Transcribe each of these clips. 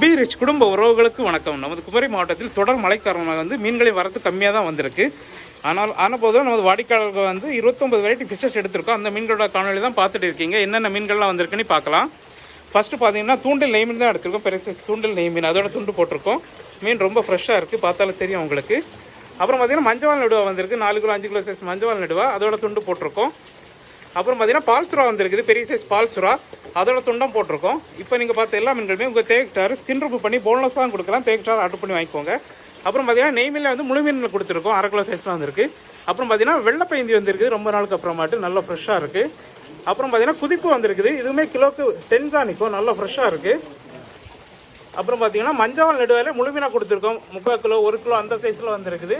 B குடும்ப உறவுகளுக்கு வணக்கம். நமது குமரி மாவட்டத்தில் தொடர் மழை காரணமாக வந்து மீன்களின் வரத்து கம்மியாக தான் வந்திருக்கு. ஆனால் ஆன போதும் நமது வாடிக்கையாளர்கள் வந்து இருபத்தொம்பது வெரைட்டி ஃபிஷஸ் எடுத்திருக்கோம். அந்த மீன்களோட காணொலி தான் பார்த்துட்டு இருக்கீங்க. என்னென்ன மீன்கள்லாம் வந்திருக்குன்னு பார்க்கலாம். ஃபஸ்ட்டு பார்த்தீங்கன்னா தூண்டில் நெய் மீன் தான் எடுத்திருக்கோம். பெரிய தூண்டில் நெய் மீன் அதோட துண்டு போட்டிருக்கோம். மீன் ரொம்ப ஃப்ரெஷ்ஷாக இருக்குது பார்த்தாலும் தெரியும் உங்களுக்கு. அப்புறம் பார்த்தீங்கன்னா மஞ்சவால் நடுவா வந்திருக்கு. நாலு கிலோ அஞ்சு கிலோ சைஸ் மஞ்சவால் நடுவா. அதோட துண்டு போட்டிருக்கோம். அப்புறம் பார்த்தீங்கன்னா பால் சுறா வந்திருக்குது. பெரிய சைஸ் பால் சுறா. அதோட துண்டம் போட்டிருக்கோம். இப்போ நீங்கள் பார்த்த எல்லா மீன்களுமே உங்கள் தேக்கிட்டார் ஸ்கின் ரிமூவ் பண்ணி போன்லெஸ் தான் கொடுக்கலாம். தேக்கிட்டார் ஆர்டர் பண்ணி வாங்கிக்கோங்க. அப்புறம் பார்த்தீங்கன்னா நெய்மில் வந்து முழு மீனில் கொடுத்துருக்கோம். அரை கிலோ சைஸ்லாம் வந்திருக்கு. அப்புறம் பார்த்தீங்கன்னா வெள்ளப்பயந்தி வந்திருக்குது. ரொம்ப நாளுக்கு அப்புறமாட்டு நல்லா ஃப்ரெஷ்ஷாக இருக்குது அப்புறம் பார்த்தீங்கன்னா குதிப்பு வந்திருக்குது. இதுவுமே கிலோக்கு டென் தான் நிற்கும் நல்லா ஃப்ரெஷ்ஷாக இருக்குது அப்புறம் பார்த்தீங்கன்னா மஞ்சள் நெடுவாயில முழுமீனாக கொடுத்துருக்கோம். முக்கால் கிலோ ஒரு கிலோ அந்த சைஸில் வந்திருக்குது.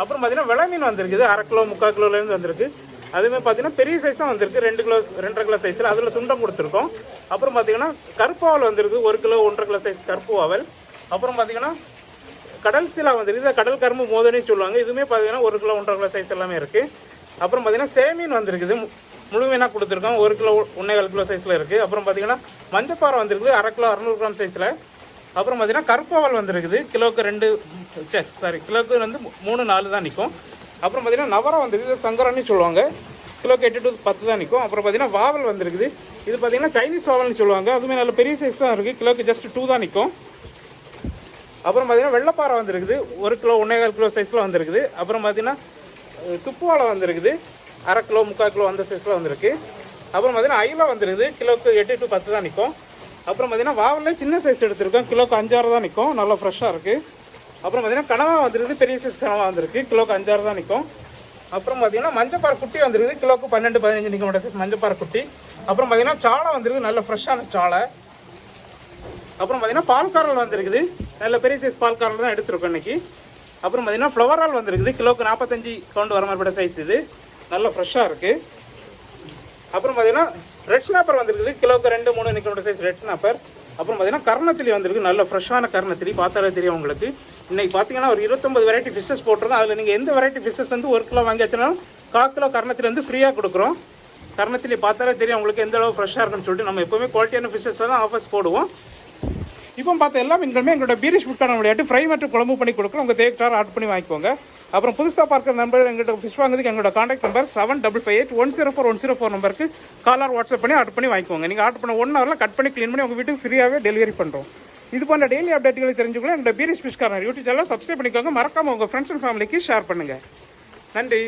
அப்புறம் பார்த்தீங்கன்னா விலை மீன் வந்திருக்குது. அரை கிலோ முக்கால் கிலோலேருந்து வந்திருக்கு. அதுவுமே பார்த்தீங்கன்னா பெரிய சைஸாக வந்திருக்கு. ரெண்டு கிலோ ரெண்டரை கிலோ சைஸில் அதில் துண்டம் கொடுத்துருக்கோம். அப்புறம் பார்த்தீங்கன்னா கருப்பாவல் வந்திருக்கு. ஒரு கிலோ ஒன்றரை கிலோ சைஸ் கருப்பாவல் அப்புறம் பார்த்தீங்கன்னா கடல் சிலா வந்திருக்கு. இதை கடல் கரும்பு மோதனைன்னு சொல்லுவாங்க. இதுவுமே பார்த்தீங்கன்னா ஒரு கிலோ ஒன்றரை கிலோ சைஸ் எல்லாமே இருக்குது அப்புறம் பார்த்தீங்கன்னா சேமீன் வந்திருக்குது. மு- முழு மீனாக கொடுத்துருக்கோம். ஒரு கிலோ ஒன்றேகால் கிலோ சைஸில் இருக்குது அப்புறம் பார்த்தீங்கன்னா மஞ்சப்பாறை வந்திருக்குது. அரை கிலோ அறநூறு கிராம் சைஸில் அப்புறம் பார்த்தீங்கன்னா கருப்பாவல் வந்திருக்குது. கிலோவுக்கு ரெண்டு சாரி கிலோக்கு வந்து மூணு நாலு தான் நிற்கும் அப்புறம் பார்த்தீங்கன்னா நவரம் வந்திருக்குது சங்கரான்னு சொல்லுவாங்க. கிலோக்கு எட்டு டு பத்து தான் நிற்கும் அப்புறம் பார்த்தீங்கன்னா வாவல் வந்திருக்குது. இது பார்த்திங்கன்னா சைனீஸ் வாவல்னு சொல்லுவாங்க. அதுவுமே நல்ல பெரிய சைஸ் தான் இருக்குது கிலோக்கு ஜஸ்ட் டூ தான் நிற்கும் அப்புறம் பார்த்திங்கன்னா வெள்ளப்பாறை வந்திருக்குது. ஒரு கிலோ ஒன்றேகால் கிலோ சைஸில் வந்திருக்குது. அப்புறம் பார்த்தீங்கன்னா துப்புவாழை வந்திருக்குது. அரை கிலோ முக்கால் கிலோ அந்த சைஸில் வந்திருக்கு. அப்புறம் பார்த்தீங்கன்னா ஐலா வந்திருக்குது. கிலோக்கு எட்டு டு பத்து தான் நிற்கும் அப்புறம் பார்த்தீங்கன்னா வாவலில் சின்ன சைஸ் எடுத்திருக்கோம். கிலோக்கு அஞ்சாறு தான் நிற்கும் நல்லா ஃப்ரெஷ்ஷாக இருக்குது அப்புறம் பார்த்தீங்கன்னா கனவா வந்துருக்கு பெரிய சைஸ் கனவா வந்திருக்கு. கிலோக்கு அஞ்சாறு தான் நிற்கும் அப்புறம் பார்த்தீங்கன்னா மஞ்சப்பாறை குட்டி வந்திருக்குது கிலோக்கு பன்னெண்டு பதினஞ்சு நிற்க மாட்டேன் சைஸ் மஞ்சப்பாறை குட்டி. அப்புறம் பார்த்தீங்கன்னா சாலை வந்துருக்கு நல்ல ஃப்ரெஷ்ஷான சாலை. அப்புறம் பார்த்தீங்கன்னா பால்காரல் வந்திருக்குது. நல்ல பெரிய சைஸ் பால்காரல் தான் எடுத்திருக்கோம் இன்னைக்கு. அப்புறம் பார்த்தீங்கன்னா ஃப்ளவரால் வந்திருக்குது கிலோக்கு நாற்பத்தஞ்சு கவுண்ட் வர மாதிரிப்பட்ட சைஸ் இது. நல்ல ஃப்ரெஷ்ஷாக இருக்குது அப்புறம் பார்த்தீங்கன்னா ரெட் ஸ்னாப்பர் வந்திருக்குது கிலோக்கு ரெண்டு மூணு நிற்கிற சைஸ் ரெட் ஸ்னாப்பர் அப்புறம் பார்த்தீங்கன்னா கர்ணத்திலி வந்திருக்கு நல்ல ஃப்ரெஷ்ஷான கர்ணத்திலி. பார்த்தாலே தெரியும் உங்களுக்கு. இன்னைக்கு பார்த்தீங்கன்னா ஒரு இருபத்தொம்பது வெரைட்டி ஃபிஷ்ஷஸ் போட்டிருக்கோம் அதில் நீங்கள் எந்த வெரைட்டி ஃபிஷ்ஷஸ் வந்து ஒரு கிலோ வாங்கி வச்சுனாலும் கால் கிலோ கர்ணத்திலி வந்து ஃப்ரீயாக கொடுக்குறோம். கர்ணத்திலி பார்த்தாலே தெரியும் உங்களுக்கு எந்த அளவு ஃப்ரெஷ்ஷாக இருக்குன்னு சொல்லிட்டு நம்ம எப்போவுமே குவாலிட்டியான ஃபிஷஸில் தான் ஆஃபர்ஸ் போடுவோம். இப்போ பார்த்த எல்லா மீன்களுமே எங்களோட பீரிஷ் ஃபுட்கான விளையாட்டு ஃப்ரை மற்றும் குழம்பு பண்ணி கொடுக்குறோம். உங்கள் தேக்டார் ஆட் பண்ணி வாங்கிக்கோங்க. அப்புறம் புதுசாக பார்க்குற நம்பர் எங்கள்கிட்ட ஃபிஷ் வாங்குறதுக்கு எங்களோட contact number seven double five eight one zero four one zero four நம்பருக்கு காலர் வாட்ஸ்அப் பண்ணி ஆட் பண்ணி வாங்கிக்கோங்க. நீங்கள் ஆட் பண்ண ஒன் ஹவரில் கட் பண்ணி க்ளீன் பண்ணி உங்கள் வீட்டுக்கு ஃப்ரீயாகவே டெலிவரி பண்ணுறோம் இது போன்ற டெய்லி அப்டேட்டுகளை தெரிஞ்சுக்கலாம் என்னோட fresh fish YouTube channel subscribe பண்ணிக்கோங்க. மறக்காம உங்கள் ஃப்ரெண்ட்ஸ் அண்ட் ஃபேமிலிக்கு ஷேர் பண்ணுங்கள் நன்றி.